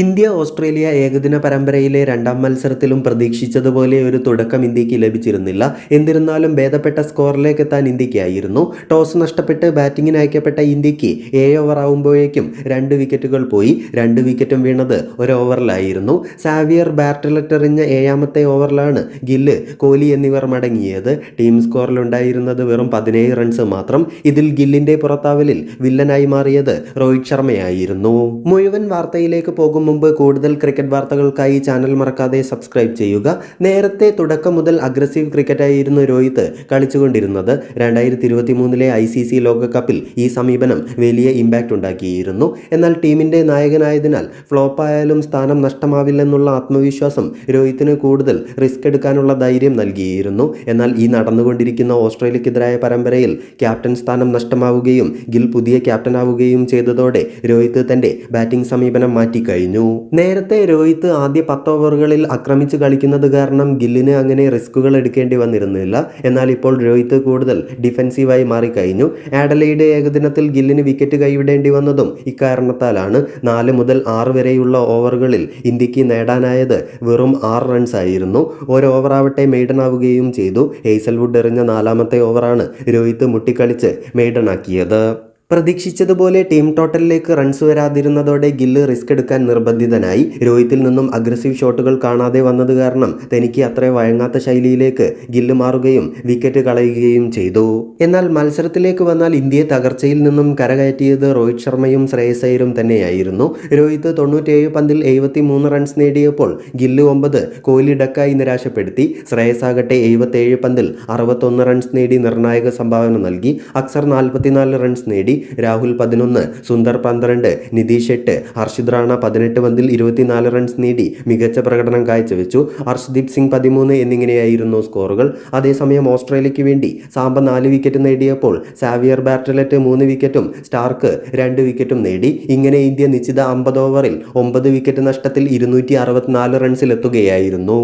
India Australia ഏകദിന പരമ്പരയിലെ രണ്ടാം മത്സരത്തിലും പ്രതീക്ഷിച്ചതുപോലെ ഒരു തുടക്കം ഇന്ത്യയ്ക്ക് ലഭിച്ചിരുന്നില്ല. എന്നിരുന്നാലും ഭേദപ്പെട്ട സ്കോറിലേക്ക് എത്താൻ ഇന്ത്യക്കായിരുന്നു. ടോസ് നഷ്ടപ്പെട്ട് ബാറ്റിങ്ങിന് അയക്കപ്പെട്ട ഇന്ത്യയ്ക്ക് ഏഴ് ഓവർ ആവുമ്പോഴേക്കും രണ്ട് വിക്കറ്റുകൾ പോയി. രണ്ട് വിക്കറ്റും വീണത് ഒരു ഓവറിലായിരുന്നു. സാവിയർ ബാറ്റലറ്ററിഞ്ഞ ഏഴാമത്തെ ഓവറിലാണ് ഗില്ല് കോഹ്ലി എന്നിവർ മടങ്ങിയത്. ടീം സ്കോറിലുണ്ടായിരുന്നത് വെറും പതിനേഴ് റൺസ് മാത്രം. ഇതിൽ ഗില്ലിന്റെ പുറത്താവലിൽ വില്ലനായി മാറിയത് രോഹിത് ശർമ്മയായിരുന്നു. മുഴുവൻ വാർത്തയിലേക്ക് പോകും മുമ്പ് കൂടുതൽ ക്രിക്കറ്റ് വാർത്തകൾക്കായി ചാനൽ മറക്കാതെ സബ്സ്ക്രൈബ് ചെയ്യുക. നേരത്തെ തുടക്കം മുതൽ അഗ്രസീവ് ക്രിക്കറ്റായിരുന്നു രോഹിത് കളിച്ചുകൊണ്ടിരുന്നത്. രണ്ടായിരത്തി ഇരുപത്തി മൂന്നിലെ ഐ സി സി ലോകകപ്പിൽ ഈ സമീപനം വലിയ ഇമ്പാക്റ്റ് ഉണ്ടാക്കിയിരുന്നു. എന്നാൽ ടീമിന്റെ നായകനായതിനാൽ ഫ്ലോപ്പായാലും സ്ഥാനം നഷ്ടമാവില്ലെന്നുള്ള ആത്മവിശ്വാസം രോഹിത്തിന് കൂടുതൽ റിസ്ക് എടുക്കാനുള്ള ധൈര്യം നൽകിയിരുന്നു. എന്നാൽ ഈ നടന്നുകൊണ്ടിരിക്കുന്ന ഓസ്ട്രേലിയക്കെതിരായ പരമ്പരയിൽ ക്യാപ്റ്റൻ സ്ഥാനം നഷ്ടമാവുകയും ഗിൽ പുതിയ ക്യാപ്റ്റനാവുകയും ചെയ്തതോടെ രോഹിത് തന്റെ ബാറ്റിംഗ് സമീപനം മാറ്റിക്കഴിഞ്ഞു. നേരത്തെ രോഹിത് ആദ്യ പത്ത് ഓവറുകളിൽ ആക്രമിച്ച് കളിക്കുന്നത് കാരണം ഗില്ലിന് അങ്ങനെ റിസ്കുകൾ എടുക്കേണ്ടി വന്നിരുന്നില്ല. എന്നാൽ ഇപ്പോൾ രോഹിത് കൂടുതൽ ഡിഫൻസീവായി മാറിക്കഴിഞ്ഞു. ആഡലൈഡ് ഏകദിനത്തിൽ ഗില്ലിന് വിക്കറ്റ് കൈവിടേണ്ടി വന്നതും ഇക്കാരണത്താലാണ്. നാല് മുതൽ ആറ് വരെയുള്ള ഓവറുകളിൽ ഇന്ത്യയ്ക്ക് നേടാനായത് വെറും ആറ് റൺസ് ആയിരുന്നു. ഒരു ഓവറാവട്ടെ മെയ്ഡൻ ആവുകയും ചെയ്തു. ഹേസൽവുഡ് എറിഞ്ഞ നാലാമത്തെ ഓവറാണ് രോഹിത് മുട്ടിക്കളിച്ച് മെയ്ഡൻ ആക്കിയത് പ്രതീക്ഷിച്ചതുപോലെ ടീം ടോട്ടലിലേക്ക് റൺസ് വരാതിരുന്നതോടെ ഗില്ല് റിസ്ക് എടുക്കാൻ നിർബന്ധിതനായി. രോഹിത്തിൽ നിന്നും അഗ്രസീവ് ഷോട്ടുകൾ കാണാതെ വന്നത് കാരണം തനിക്ക് അത്ര വഴങ്ങാത്ത ശൈലിയിലേക്ക് ഗില്ല് മാറുകയും വിക്കറ്റ് കളയുകയും ചെയ്തു. എന്നാൽ മത്സരത്തിലേക്ക് വന്നാൽ ഇന്ത്യയെ തകർച്ചയിൽ നിന്നും കരകയറ്റിയത് രോഹിത് ശർമ്മയും ശ്രേയസ് അയ്യരും തന്നെയായിരുന്നു. രോഹിത് തൊണ്ണൂറ്റേഴ് പന്തിൽ എഴുപത്തി മൂന്ന് റൺസ് നേടിയപ്പോൾ ഗില്ല് ഒമ്പത് കോഹ്ലി ഡക്കായി നിരാശപ്പെടുത്തി. ശ്രേയസ് ആകട്ടെ എഴുപത്തേഴ് പന്തിൽ അറുപത്തൊന്ന് റൺസ് നേടി നിർണായക സംഭാവന നൽകി. അക്സർ നാൽപ്പത്തിനാല് റൺസ് നേടി. രാഹുൽ പതിനൊന്ന് സുന്ദർ പന്ത്രണ്ട് നിതീഷ് എട്ട് ഹർഷിത് റാണ പതിനെട്ട് പന്തിൽ ഇരുപത്തിനാല് റൺസ് നേടി മികച്ച പ്രകടനം കാഴ്ചവെച്ചു. ഹർഷ്ദീപ് സിംഗ് പതിമൂന്ന് എന്നിങ്ങനെയായിരുന്നു സ്കോറുകൾ. അതേസമയം ഓസ്ട്രേലിയയ്ക്ക് വേണ്ടി സാമ്പ നാല് വിക്കറ്റ് നേടിയപ്പോൾ സാവിയർ ബാർട്ടലറ്റ് മൂന്ന് വിക്കറ്റും സ്റ്റാർക്ക് രണ്ട് വിക്കറ്റും നേടി. ഇങ്ങനെ ഇന്ത്യ നിശ്ചിത അമ്പത് ഓവറിൽ ഒമ്പത് വിക്കറ്റ് നഷ്ടത്തിൽ ഇരുന്നൂറ്റി അറുപത്തിനാല് റൺസിലെത്തുകയായിരുന്നു.